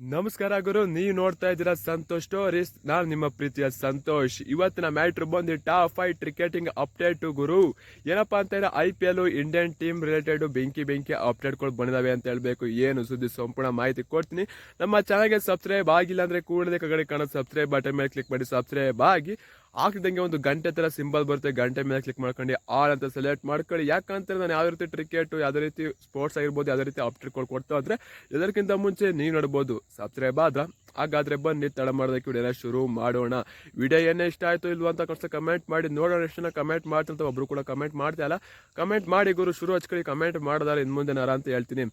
ನಮಸ್ಕಾರ ಗುರು, ನೀವು ನೋಡ್ತಾ ಇದ್ದೀರಾ ಸಂತೋಷ್ ಸ್ಟೋರೀಸ್ ನಾನು ನಿಮ್ಮ ಪ್ರೀತಿಯ ಸಂತೋಷ್. ಇವತ್ತಿನ ಮ್ಯಾಟ್ರ್ ಬಂದು ಟಾಪ್ ಫೈವ್ ಕ್ರಿಕೆಟಿಂಗ್ ಅಪ್ಡೇಟ್ ಗುರು. ಏನಪ್ಪಾ ಅಂತ ಹೇಳಿದ್ರೆ I P L Indian team related ಬೆಂಕಿ ಬೆಂಕಿ ಅಪ್ಡೇಟ್ಗಳು ಬಂದಿದಾವೆ ಅಂತ ಹೇಳಬೇಕು. ಏನು ಸುದ್ದಿ ಸಂಪೂರ್ಣ ಮಾಹಿತಿ ಕೊಡ್ತೀನಿ. ನಮ್ಮ ಚಾನಲ್ಗೆ ಸಬ್ಸ್ಕ್ರೈಬ್ ಆಗಿಲ್ಲ ಅಂದ್ರೆ ಕೂಡಲೇ ಕಡೆ ಕಾಣೋ ಸಬ್ಸ್ಕ್ರೈಬ್ ಬಟನ್ ಮೇಲೆ ಕ್ಲಿಕ್ ಮಾಡಿ. ಸಬ್ಸ್ಕ್ರೈಬ್ ಆಗಿ. ಆಗ್ತಿದ್ದಂಗೆ ಒಂದು ಗಂಟೆ ತರ ಸಿಂಬಲ್ ಬರುತ್ತೆ, ಗಂಟೆ ಮೇಲೆ ಕ್ಲಿಕ್ ಮಾಡ್ಕೊಂಡು ಆಲ್ ಅಂತ ಸೆಲೆಕ್ಟ್ ಮಾಡ್ಕೊಳ್ಳಿ. ಯಾಕಂದ್ರೆ ನಾನು ಯಾವ ರೀತಿ ಕ್ರಿಕೆಟ್ ಯಾವುದೇ ರೀತಿ ಸ್ಪೋರ್ಟ್ಸ್ ಆಗಿರ್ಬೋದು, ಯಾವುದೇ ರೀತಿ ಅಪ್ಡೇಟ್ಗಳು ಕೊಡ್ತಾ ಹೋದ್ರೆ ಎಲ್ಲರಿಗಿಂತ ಮುಂಚೆ ನೀವು ನೋಡ್ಬೋದು. ಸಬ್ಸ್ಕ್ರೈಬ್ ಆದ್ರೆ, ಹಾಗಾದ್ರೆ ಬನ್ನಿ, ತಡ ಮಾಡೋದಕ್ಕೆ ವಿಡಿಯೋನ ಶುರು ಮಾಡೋಣ. ವಿಡಿಯೋ ಏನೇ ಇಷ್ಟ ಆಯಿತು ಇಲ್ವಾ ಅಂತ ಕಷ್ಟ ಕಮೆಂಟ್ ಮಾಡಿ. ನೋಡೋಣ ಎಷ್ಟು ಜನ ಕಮೆಂಟ್ ಮಾಡ್ತಂತ ಒಬ್ರು ಕೂಡ ಕಮೆಂಟ್ ಮಾಡ್ತಾ ಇಲ್ಲ. ಕಮೆಂಟ್ ಮಾಡಿ ಗುರು, ಶುರು ಹಚ್ಕೊಳ್ಳಿ. ಕಮೆಂಟ್ ಮಾಡಿದಾರೆ ಇನ್ನು ಮುಂದೆ ನಾರ ಅಂತ ಹೇಳ್ತೀನಿ.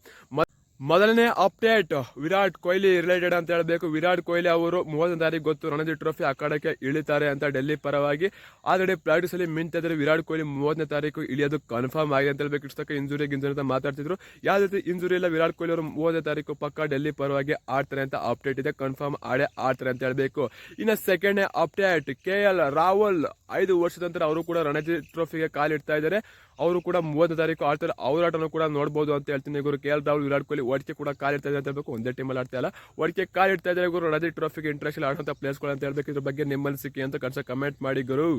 ಮೊದಲನೇ ಅಪ್ಡೇಟ್, ವಿರಾಟ್ ಕೊಹ್ಲಿ ರಿಲೇಟೆಡ್ ಅಂತ ಹೇಳಬೇಕು. ವಿರಾಟ್ ಕೊಹ್ಲಿ ಅವರು ಮೂವತ್ತನೇ ತಾರೀಕು ಗೊತ್ತು ರಣಜಿ ಟ್ರೋಫಿ ಅಖಾಡಕ್ಕೆ ಇಳಿತಾರೆ ಅಂತ ಡೆಲ್ಲಿ ಪರವಾಗಿ. ಆಲ್ರೆಡಿ ಪ್ರಾಕ್ಟೀಸ್ ಅಲ್ಲಿ ಮಿಂತಿದ್ರೆ ವಿರಾಟ್ ಕೊಹ್ಲಿ ಮೂವತ್ತನೇ ತಾರೀಕು ಇಳಿಯೋದು ಕನ್ಫರ್ಮ್ ಆಗಿದೆ ಅಂತ ಹೇಳ್ಬೇಕು. ಇಷ್ಟಕ್ಕೆ ಇಂಜುರಿ ಗಿಂಜುರಿ ಅಂತ ಮಾತಾಡ್ತಿದ್ರು. ಯಾವ ರೀತಿ ಇಂಜುರಿ ಇಲ್ಲ, ವಿರಾಟ್ ಕೊಹ್ಲಿ ಅವರು ಮೂವತ್ತನೇ ತಾರೀಕು ಪಕ್ಕ ಡೆಲ್ಲಿ ಪರವಾಗಿ ಆಡ್ತಾರೆ ಅಂತ ಅಪ್ಡೇಟ್ ಇದೆ. ಕನ್ಫರ್ಮ್ ಆಡೇ ಆಡ್ತಾರೆ ಅಂತ ಹೇಳಬೇಕು. ಇನ್ನು second update K L Rahul ಐದು ವರ್ಷದ ನಂತರ ಅವರು ಕೂಡ ರಣಜಿ ಟ್ರೋಫಿಗೆ ಕಾಲಿಡ್ತಾ ಇದ್ದಾರೆ. ಅವರು ಕೂಡ ಮೂವತ್ತನೇ ತಾರೀಕು ಆಡ್ತಾರೆ. ಅವ್ರ ಆಟನೂ ಕೂಡ ನೋಡ್ಬೋದು ಅಂತ ಹೇಳ್ತೀನಿ. ಗುರು ಕೆ ಎಲ್ ರಾಹುಲ್, ವಿರಾಟ್ ಕೊಹ್ಲಿ ಒಟ್ಟಿಗೆ ಕೂಡ ಕಾಲಿಡ್ತಾ ಇದೆ ಅಂತ ಹೇಳಬೇಕು. ಒಂದೇ ಟೀಮಲ್ಲಿ ಆಡ್ತಾ ಇಲ್ಲ. ಕಾಲ್ ಕಾಲಿಡ್ತಾ ಇದ್ದಾರೆ ಗುರು. ರಣಜಿ ಟ್ರೋಫಿಗೆ ಇಂಟ್ರೆಸ್ಟ್ ಆಡುವಂಥ ಪ್ಲೇಸ್ಗಳು ಅಂತ ಹೇಳ್ಬೇಕು. ಇದ್ರ ಬಗ್ಗೆ ನಿಮ್ಮ ಅನಿಸಿಕೆ ಅಂತ ಕನ್ಸ ಕಮೆಂಟ್ ಮಾಡಿ ಗುರು.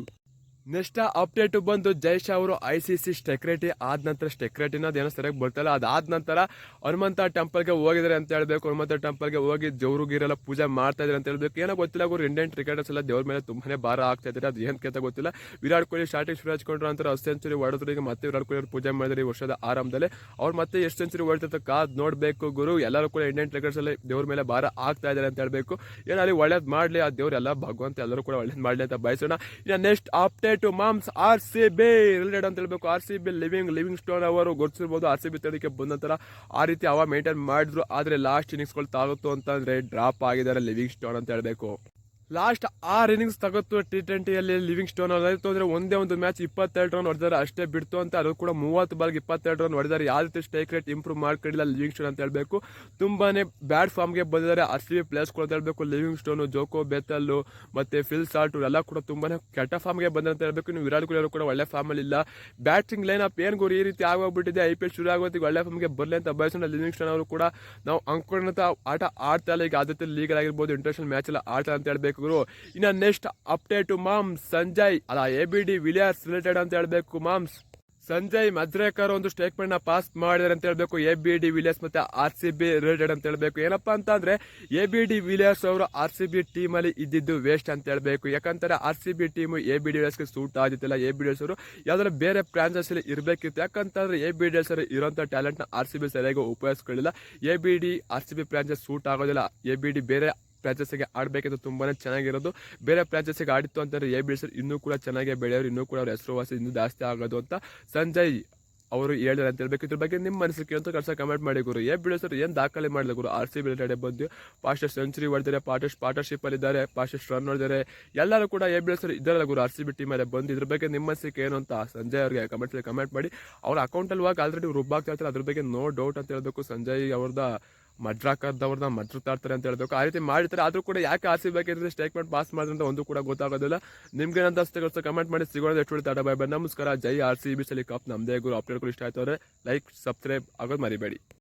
ನೆಕ್ಸ್ಟ್ ಅಪ್ಡೇಟ್ ಬಂದು ಜೈಶ್ ಅವರು ಐ ಸಿ ಸಿ ಸ್ಟೆಕ್ರೆಟಿ ಆದ ನಂತರ ಸ್ಟೆಕ್ರೆಟಿ ಅನ್ನೋದು ಏನೋ ಸರಿಯಾಗಿ ಬರ್ತಾಯಿಲ್ಲ ಅದಾದ ನಂತರ ಹನುಮಂತ ಟೆಂಪಲ್ಗೆ ಹೋಗಿದ್ದಾರೆ ಅಂತ ಹೇಳ್ಬೇಕು. ಹನುಮಂತ ಟೆಂಪಲ್ಗೆ ಹೋಗಿ ದೇವರು ಗೀರೆಲ್ಲ ಪೂಜೆ ಮಾಡ್ತಾ ಇದ್ದಾರೆ ಅಂತ ಹೇಳ್ಬೇಕು. ಏನೋ ಗೊತ್ತಿಲ್ಲ, ಅವರು ಇಂಡಿಯನ್ ಕ್ರಿಕೆಟರ್ಸ್ ಎಲ್ಲ ದೇವ್ರ ಮೇಲೆ ತುಂಬಾನೇ ಭಾರ ಆಗ್ತಾ ಇದ್ದಾರೆ. ಅದು ಏನು ಕೇತ ಗೊತ್ತಿಲ್ಲ. ವಿರಾಟ್ ಕೊಹ್ಲಿ ಸ್ಟಾರ್ಟಿಂಗ್ ಶುರು ಹಚ್ಕೊಂಡ್ರು ನಂತರ ಅಷ್ಟು ಸೆಂಚುರಿ ಹೊಡೆದ್ರು. ಈಗ ಮತ್ತೆ ವಿರಾಟ್ ಕೊಹ್ಲಿ ಅವ್ರು ಪೂಜೆ ಮಾಡಿದ್ರೆ ಈ ವರ್ಷದ ಆರಂಭದಲ್ಲಿ. ಅವ್ರು ಮತ್ತೆ ಎಷ್ಟು ಸೆಂಚುರಿ ಹೊಡ್ತಿರ್ತ ಕಾದ್ ನೋಡಬೇಕು ಗುರು. ಎಲ್ಲರೂ ಕೂಡ ಇಂಡಿಯನ್ ಕ್ರಿಕೆಟರ್ಸ್ ಎಲ್ಲ ದೇವ್ರ ಮೇಲೆ ಭಾರ ಆಗ್ತಾ ಇದ್ದಾರೆ ಅಂತ ಹೇಳ್ಬೇಕು. ಏನೋ ಅಲ್ಲಿ ಒಳ್ಳೇದು ಮಾಡಲಿ, ಆ ದೇವ್ರೆಲ್ಲ ಭಗವಂತ ಎಲ್ಲರೂ ಕೂಡ ಒಳ್ಳೇದು ಮಾಡಲಿ ಅಂತ ಬಯಸೋಣ. ಇನ್ನು ನೆಕ್ಸ್ಟ್ ಅಪ್ಡೇಟ್ ಮಾಮ್ಸ್ ಆರ್ ಸಿ ಬಿ ರಿಲೇಟೆಡ್ ಅಂತ ಹೇಳ್ಬೇಕು. R C B living Livingstone ಅವರು ಗೊತ್ತಿರ್ಬೋದು. ಆರ್ ಸಿ ಬಿ ತಡಕ್ಕೆ ಬಂದ ನಂತರ ಆ ರೀತಿ ಅವ ಮೇಂಟೈನ್ ಮಾಡಿದ್ರು. ಆದರೆ ಲಾಸ್ಟ್ ಇನ್ನಿಂಗ್ಸ್ಗಳು ತಾಗುತ್ತು ಅಂತಂದ್ರೆ ಡ್ರಾಪ್ ಆಗಿದ್ದಾರೆ. ಲಿವಿಂಗ್ ಸ್ಟೋನ್ ಅಂತ ಹೇಳ್ಬೇಕು. ಲಾಸ್ಟ್ ಆರು ಇನ್ನಿಂಗ್ಸ್ ತಗೋತು ಟಿ ಟ್ವೆಂಟಿಯಲ್ಲಿ ಲಿವಿಂಗ್ ಸ್ಟೋನ್ ಅದಾಯ್ತು ಅಂದರೆ ಒಂದೇ ಒಂದು ಮ್ಯಾಚ್ ಇಪ್ಪತ್ತೆರಡು ರನ್ ಹೊಡೆದಾರೆ, ಅಷ್ಟೇ ಬಿಡ್ತು ಅಂತ ಅದು ಕೂಡ ಮೂವತ್ತು ಬಾಲ್ಗೆ ಇಪ್ಪತ್ತೆರಡು ರನ್ ಹೊಡೆದಾರೆ. ಯಾವ ರೀತಿ ಸ್ಟ್ರೈಕ್ ರೇಟ್ ಇಂಪ್ರೂವ್ ಮಾಡ್ಕೊಂಡಿಲ್ಲ ಲಿವಿಂಗ್ ಸ್ಟೋನ್ ಅಂತ ಹೇಳಬೇಕು. ತುಂಬಾನೇ ಬ್ಯಾಡ್ ಫಾರ್ಮ್ಗೆ ಬಂದಿದ್ದಾರೆ. ಆರ್ ಸಿ ಬಿ ಪ್ಲೇಸ್ಗಳು ಅಂತ ಹೇಳಬೇಕು. ಲಿವಿಂಗ್ ಸ್ಟೋನು ಜೋಕೋ ಬೆತ್ತಲ್ಲು ಮತ್ತೆ ಫಿಲ್ ಸಾಲ್ಟ್ ಎಲ್ಲ ಕೂಡ ತುಂಬಾನೇ ಕೆಟ್ಟ ಫಾರ್ಮ್ಗೆ ಬಂದ ಅಂತ ಹೇಳಬೇಕು. ಇನ್ನು ವಿರಾಟ್ ಕೊಹ್ಲಿ ಅವರು ಕೂಡ ಒಳ್ಳೆ ಫಾರ್ಮಲ್ಲಿ ಇಲ್ಲ. ಬ್ಯಾಟಿಂಗ್ ಲೈನ್ ಅಪ್ ಏನು ಗುರು ಈ ರೀತಿ ಆಗೋಗ್ಬಿಟ್ಟಿದೆ ಐ ಪಿ ಎಲ್ ಶುರು ಆಗೋತ್ತಿಗೆ ಒಳ್ಳೆ ಫಾರ್ಮ್ಗೆ ಬರಲಿ ಅಂತ ಬಯಸೋಣ. ಲಿವಿಂಗ್ ಸ್ಟೋನ್ ಅವರು ಕೂಡ ನಾವು ಅಂದ್ಕೊಂಡಂತ ಆಟ ಆಡ್ತಾ ಇಲ್ಲ. ಈಗ ಆದ್ಯತೆ ಲೀಗಲ್ ಆಗಿರ್ಬೋದು ಇಂಟರ್ನ್ಯಾಷನಲ್ ಮ್ಯಾಚ್ ಎಲ್ಲ ಆಡ್ತಾ ಅಂತ ಹೇಳ್ಬೇಕು. ಗುರು. ಇನ್ನು ನೆಕ್ಸ್ಟ್ ಅಪ್ಡೇಟ್ ಮಾಮ್ ಸಂಜಯ್, ಅಲ್ಲ A B de Villiers related ಅಂತ ಹೇಳಬೇಕು ಮಾಮ್ಸ್ ಸಂಜಯ್ ಮದ್ರೇಕರ್ ಒಂದು ಸ್ಟೇಟ್ಮೆಂಟ್ನ ಪಾಸ್ ಮಾಡಿದಾರೆ ಅಂತ ಹೇಳ್ಬೇಕು. ಎ ಬಿ ಡಿ ವಿಲಿಯರ್ಸ್ ಮತ್ತೆ ಆರ್ ಸಿ ಬಿ ರಿಲೇಟೆಡ್ ಅಂತ ಹೇಳ್ಬೇಕು. ಏನಪ್ಪಾ ಅಂತ ಅಂದ್ರೆ ಎ ಬಿ ಡಿ ವಿಲಿಯರ್ಸ್ ಅವರು ಆರ್ ಸಿ ಬಿ ಟೀಮ್ ಅಲ್ಲಿ ಇದ್ದಿದ್ದು ವೇಸ್ಟ್ ಅಂತ ಹೇಳ್ಬೇಕು. ಯಾಕಂತಾರೆ R C B team A B D ವಿಲಿಯರ್ಸ್ಗೆ suit ಆಗಿದ್ದಿಲ್ಲ. ಎ ಬಿ ಡಿ ಅವರು ಯಾವ್ದಾದ್ರು ಬೇರೆ ಫ್ರಾಂಚೈಸ್ ಅಲ್ಲಿ ಇರಬೇಕಿತ್ತು. ಯಾಕಂತಂದ್ರೆ ಎ ಬಿ ಡಿ ಅಲ್ಲಿ ಇರುವಂತ ಟ್ಯಾಲೆಂಟ್ನ ಆರ್ ಸಿ ಬಿ ಸರಿಯಾಗಿ ಉಪಯೋಗಿಸ್ಕೊಳ್ಳಿಲ್ಲ. A B D R C B franchise suit ಆಗೋದಿಲ್ಲ. ಎ ಬಿ ಡಿ ಬೇರೆ ಫ್ರಾಂಚೈಸಿಗೆ ಆಡಬೇಕಿದ್ದು ತುಂಬಾನೇ ಚೆನ್ನಾಗಿರೋದು. ಬೇರೆ ಫ್ರಾಂಚೈಸಿಗೆ ಆಡಿತ್ತು ಅಂತಂದ್ರೆ ಎ ಬಿ ಡಿ ಇನ್ನೂ ಕೂಡ ಚೆನ್ನಾಗಿ ಬೆಳೆಯೋರು ಇನ್ನೂ ಕೂಡ ಅವ್ರ ಹೆಸರುವಾಸಿ ಇನ್ನೂ ಜಾಸ್ತಿ ಆಗೋದು ಅಂತ ಸಂಜಯ್ ಅವರು ಹೇಳಿದ್ರೆ ಅಂತ ಹೇಳ್ಬೇಕು. ಇದ್ರ ಬಗ್ಗೆ ನಿಮ್ಮ ಅನಿಸಿಕೆ ಅಂತ ಕಳ್ಸ ಕಮೆಂಟ್ ಮಾಡಿ ಗುರು. ಎ ಬಿ ಸರ್ ಏನು ದಾಖಲೆ ಮಾಡಿಲ್ಲ ಗುರು? ಆರ್ ಸಿ ಬಿ ರಿಲೇಟೆಡ್ ಬಂದು ಫಾಸ್ಟೆಸ್ಟ್ ಸೆಂಚುರಿ ಹೊಡೆದಿದ್ದಾರೆ ಪಾರ್ಟೆಸ್ಟ್ ಪಾರ್ಟ್ನರ್ಶಿಪ್ ಅಲ್ಲಿ ಇದ್ದಾರೆ ಫಾಸ್ಟೆಸ್ಟ್ ರನ್ ಹೊಡೆದಿದ್ದಾರೆ. ಎಲ್ಲರೂ ಕೂಡ ಎ ಬಿ ಸರ್ ಇದ್ದಾರಲ್ಲ ಗುರು, ಆರ್ ಸಿ ಬಿ ಟೀಮ್ ಅಲ್ಲಿ ಬಂದು. ಇದ್ರ ಬಗ್ಗೆ ನಿಮ್ಮ ಅನಿಸಿಕೆ ಏನು ಅಂತ ಸಂಜಯ್ ಅವ್ರಿಗೆ ಕಮೆಂಟ್ ಕಮೆಂಟ್ ಮಾಡಿ. ಅವ್ರ ಅಕೌಂಟಲ್ಲಿ ಹೋಗಿ ಆಲ್ರೆಡಿ ರುಬ್ಬಾಗ್ತಾ ಇರ್ತಾರೆ. ಅದ್ರ ಬಗ್ಗೆ ನೋ ಡೌಟ್ ಅಂತ ಹೇಳಬೇಕು. ಸಂಜಯ್ ಅವ್ರದ ಮಡ್ರಾಕರ್ದವ್ರನ್ನ ಮಡ್ರುತ್ತಾ ತಾಡ್ತಾರೆ ಅಂತ ಹೇಳ್ಬೇಕು. ಆ ರೀತಿ ಮಾಡಿರ್ತಾರೆ. ಆದ್ರೂ ಕೂಡ ಯಾಕೆ ಆರ್ ಸಿ ಬೇಕಿದ್ರೆ ಸ್ಟೇಟ್ಮೆಂಟ್ ಪಾಸ್ ಮಾಡಿದ್ರೆ ಅಂತ ಒಂದು ಕೂಡ ಗೊತ್ತಾಗೋದಿಲ್ಲ. ನಿಮ್ಗೆ ಏನಂತ ಅಷ್ಟೇ ಕಮೆಂಟ್ ಮಾಡಿ. ಸಿಗೋದು ಎಷ್ಟು ಟಾಟಾ ಬೈ ಬೈ ನಮಸ್ಕಾರ. ಜೈ ಆರ್ ಸಿ ಬಿ ಸಲಿ ಕಪ್. ನಮ್ದೇ ಗುರು. ಅಪ್ಡೇಟ್ಗಳು ಇಷ್ಟ ಆಯ್ತವ್ರೆ ಲೈಕ್ ಸಬ್ಸ್ಕ್ರೈಬ್ ಆಗೋದು ಮರಿಬೇಡಿ.